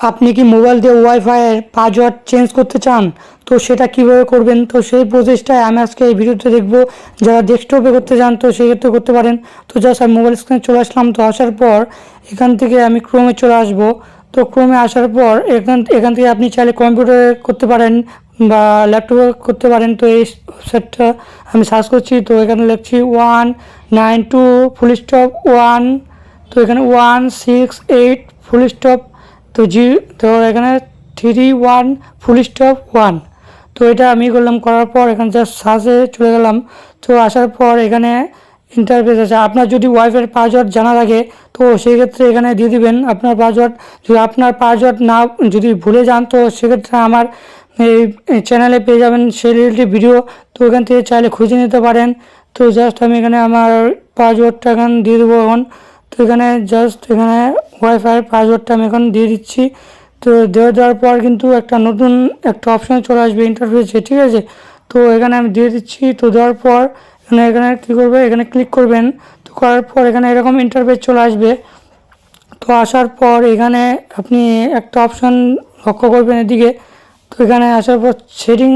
আপনি কি মোবাইল দিয়ে ওয়াইফাইয়ের পাসওয়ার্ড চেঞ্জ করতে চান? তো সেটা কীভাবে করবেন? তো সেই প্রসেসটাই আমি আজকে এই ভিডিওতে দেখব। যারা ডেস্কটপে করতে চান, তো সেক্ষেত্রে করতে পারেন। তো জাস্ট আমি মোবাইল স্ক্রিনে চলে আসলাম। তো আসার পর এখান থেকে আমি ক্রোমে চলে আসব। তো ক্রোমে আসার পর এখান এখান থেকে আপনি চাইলে কম্পিউটারে করতে পারেন বা ল্যাপটপে করতে পারেন। তো এই ওয়েবসাইটটা আমি সার্চ করছি। তো এখানে লিখছি one nine two full stop one তো এখানে one six eight full stop তো জি, তো এখানে three one full stop one তো এটা আমি করলাম, করার পর এখানে জাস্ট সার্চে চলে গেলাম। তো আসার পর এখানে ইন্টারফেস আছে। আপনার যদি ওয়াইফাইয়ের পাসওয়ার্ড জানা থাকে, তো সেক্ষেত্রে এখানে দিয়ে দিবেন আপনার পাসওয়ার্ড যদি আপনার পাসওয়ার্ড না, যদি ভুলে যান, তো সেক্ষেত্রে আমার এই চ্যানেলে পেয়ে যাবেন সেই রিলেটিভ ভিডিও তো এখান থেকে চাইলে খুঁজে নিতে পারেন। তো জাস্ট আমি এখানে আমার পাসওয়ার্ডটা এখানে দিয়ে দেবো এখন। তো এখানে জাস্ট এখানে ওয়াইফাই পাসওয়ার্ডটা আমি এখন দিয়ে দিচ্ছি। তো দেওয়া দেওয়ার পর কিন্তু একটা নতুন একটা অপশন চলে আসবে ইন্টারফেসে ঠিক আছে? তো এখানে আমি দিয়ে দিচ্ছি। তো দেওয়ার পর এখানে এখানে কী করবে? এখানে ক্লিক করবেন। তো করার পর এখানে এরকম ইন্টারফেস চলে আসবে। তো আসার পর এখানে আপনি একটা অপশন লক্ষ্য করবেন এদিকে। তো এখানে আসার পর সেটিং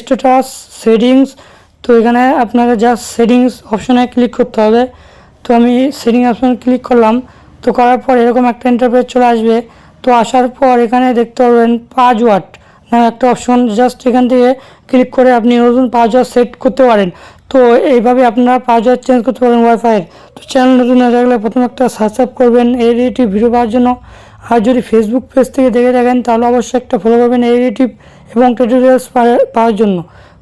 স্ট্যাটাস সেটিংস তো এখানে আপনাকে জাস্ট সেটিংস অপশানে ক্লিক করতে হবে। তো আমি সেটিং অপশন ক্লিক করলাম। তো করার পর এরকম একটা ইন্টারপ্রেট চলে আসবে। তো আসার পর এখানে দেখতে পারবেন পাসওয়ার্ড নামে একটা অপশন জাস্ট এখান থেকে ক্লিক করে আপনি নতুন পাসওয়ার্ড সেট করতে পারেন। তো এইভাবে আপনারা পাসওয়ার্ড চেঞ্জ করতে পারেন ওয়াইফাইয়ের তো চ্যানেল নতুন না থাকলে প্রথমে একটা সাবস্ক্রাইব করবেন এই রিলেটিভ ভিডিও পাওয়ার জন্য। আর যদি ফেসবুক পেজ থেকে দেখে থাকেন, তাহলে অবশ্যই একটা ফলো করবেন এই রিলেটিভ এবং টিউটোরিয়ালস পাওয়ার জন্য।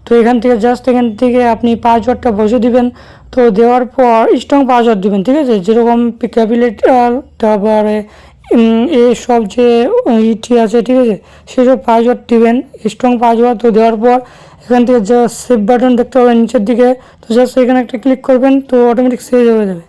তো এখান থেকে জাস্ট এখান থেকে আপনি পাসওয়ার্ডটা বসে দিবেন। তো দেওয়ার পর স্ট্রং পাসওয়ার্ড দিবেন, ঠিক আছে? যেরকম ক্যাপিলেটার তারপরে এসব যে ইটি আছে, ঠিক আছে? সেসব পাসওয়ার্ড দিবেন স্ট্রং পাসওয়ার্ড তো দেওয়ার পর এখান থেকে জাস্ট সেভ বাটন দেখতে পাবেন নিচের দিকে। তো জাস্ট এখানে একটা ক্লিক করবেন, তো অটোমেটিক সেভ হয়ে যাবে।